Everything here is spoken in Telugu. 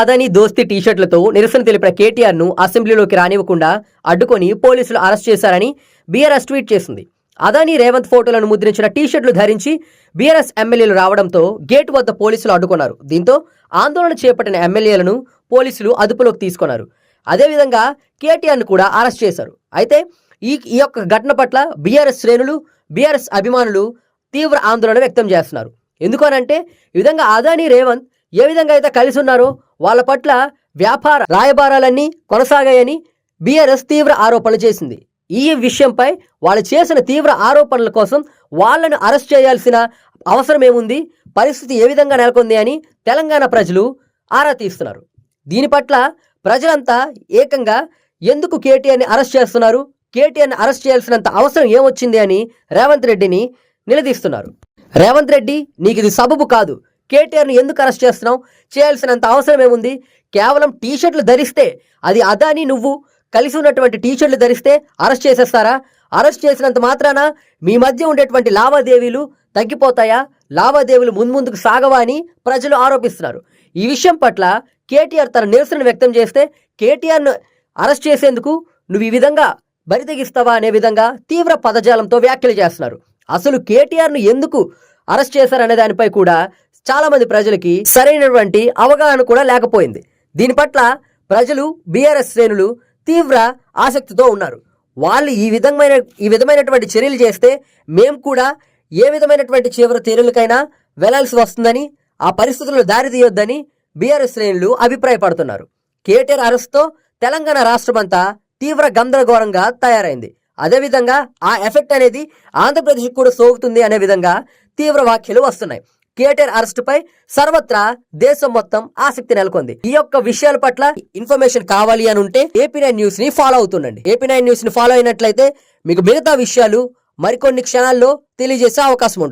అదానీ దోస్తి టీషర్ట్లతో నిరసన తెలిపిన కేటీఆర్ను అసెంబ్లీలోకి రానివ్వకుండా అడ్డుకొని పోలీసులు అరెస్ట్ చేశారని బీఆర్ఎస్ ట్వీట్ చేసింది. అదానీ రేవంత్ ఫోటోలను ముద్రించిన టీషర్ట్లు ధరించి బీఆర్ఎస్ ఎమ్మెల్యేలు రావడంతో గేట్ వద్ద పోలీసులు అడ్డుకున్నారు. దీంతో ఆందోళన చేపట్టిన ఎమ్మెల్యేలను పోలీసులు అదుపులోకి తీసుకున్నారు. అదేవిధంగా కేటీఆర్ను కూడా అరెస్ట్ చేశారు. అయితే ఈ ఈ యొక్క ఘటన పట్ల బీఆర్ఎస్ శ్రేణులు బీఆర్ఎస్ అభిమానులు తీవ్ర ఆందోళన వ్యక్తం చేస్తున్నారు. ఎందుకనంటే ఈ విధంగా అదానీ రేవంత్ ఏ విధంగా అయితే కలిసి ఉన్నారో వాళ్ళ పట్ల వ్యాపార రాయబారాలన్నీ కొనసాగాయని బీఆర్ఎస్ తీవ్ర ఆరోపణలు చేసింది. ఈ విషయంపై వాళ్ళు చేసిన తీవ్ర ఆరోపణల కోసం వాళ్ళను అరెస్ట్ చేయాల్సిన అవసరం ఏముంది పరిస్థితి ఏ విధంగా నెలకొంది అని తెలంగాణ ప్రజలు ఆరా తీస్తున్నారు. దీని పట్ల ప్రజలంతా ఏకంగా ఎందుకు కేటీఆర్ని అరెస్ట్ చేస్తున్నారు? కేటీఆర్ని అరెస్ట్ చేయాల్సినంత అవసరం ఏమొచ్చింది అని రేవంత్ రెడ్డిని నిలదీస్తున్నారు. రేవంత్ రెడ్డి నీకు ఇది సబబు కాదు. కేటీఆర్ని ఎందుకు అరెస్ట్ చేస్తున్నావు? చేయాల్సినంత అవసరం ఏముంది? కేవలం టీషర్ట్లు ధరిస్తే అది అదాని నువ్వు కలిసి ఉన్నటువంటి టీషర్ట్లు ధరిస్తే అరెస్ట్ చేసేస్తారా? అరెస్ట్ చేసినంత మాత్రాన? మీ మధ్య ఉండేటువంటి లావాదేవీలు తగ్గిపోతాయా? లావాదేవీలు ముందుకు సాగవా అని ప్రజలు ఆరోపిస్తున్నారు. ఈ విషయం పట్ల కేటీఆర్ తన నిరసన వ్యక్తం చేస్తే కేటీఆర్ను అరెస్ట్ చేసేందుకు నువ్వు ఈ విధంగా బరితెగిస్తావా అనే విధంగా తీవ్ర పదజాలంతో వ్యాఖ్యలు చేస్తున్నారు. అసలు కేటీఆర్ను ఎందుకు అరెస్ట్ చేశారనే దానిపై కూడా చాలా మంది ప్రజలకి సరైనటువంటి అవగాహన కూడా లేకపోయింది. దీని పట్ల ప్రజలు బీఆర్ఎస్ శ్రేణులు తీవ్ర ఆసక్తితో ఉన్నారు. వాళ్ళు ఈ విధమైన ఈ విధమైనటువంటి చర్యలు చేస్తే మేము కూడా ఏ విధమైనటువంటి చివర చర్యలకైనా వెళ్ళాల్సి వస్తుందని ఆ పరిస్థితుల్లో దారి తీయొద్దని బీఆర్ఎస్ శ్రేణులు అభిప్రాయపడుతున్నారు. కేటీఆర్ అరెస్ట్తో తెలంగాణ రాష్ట్రమంతా తీవ్ర గందరగోళంగా తయారైంది. అదేవిధంగా ఆ ఎఫెక్ట్ అనేది ఆంధ్రప్రదేశ్కి కూడా సోకుతుంది అనే విధంగా తీవ్ర వ్యాఖ్యలు వస్తున్నాయి. కేటీఆర్ అరెస్టుపై సర్వత్రా దేశం మొత్తం ఆసక్తి నెలకొంది. ఈ యొక్క విషయాల పట్ల ఇన్ఫర్మేషన్ కావాలి అని ఉంటే ఏపీ నైన్ న్యూస్ని ఫాలో అవుతుండండి. ఏపీ నైన్ న్యూస్ని ఫాలో అయినట్లయితే మీకు మిగతా విషయాలు మరికొన్ని క్షణాల్లో తెలియజేసే అవకాశం ఉంటుంది.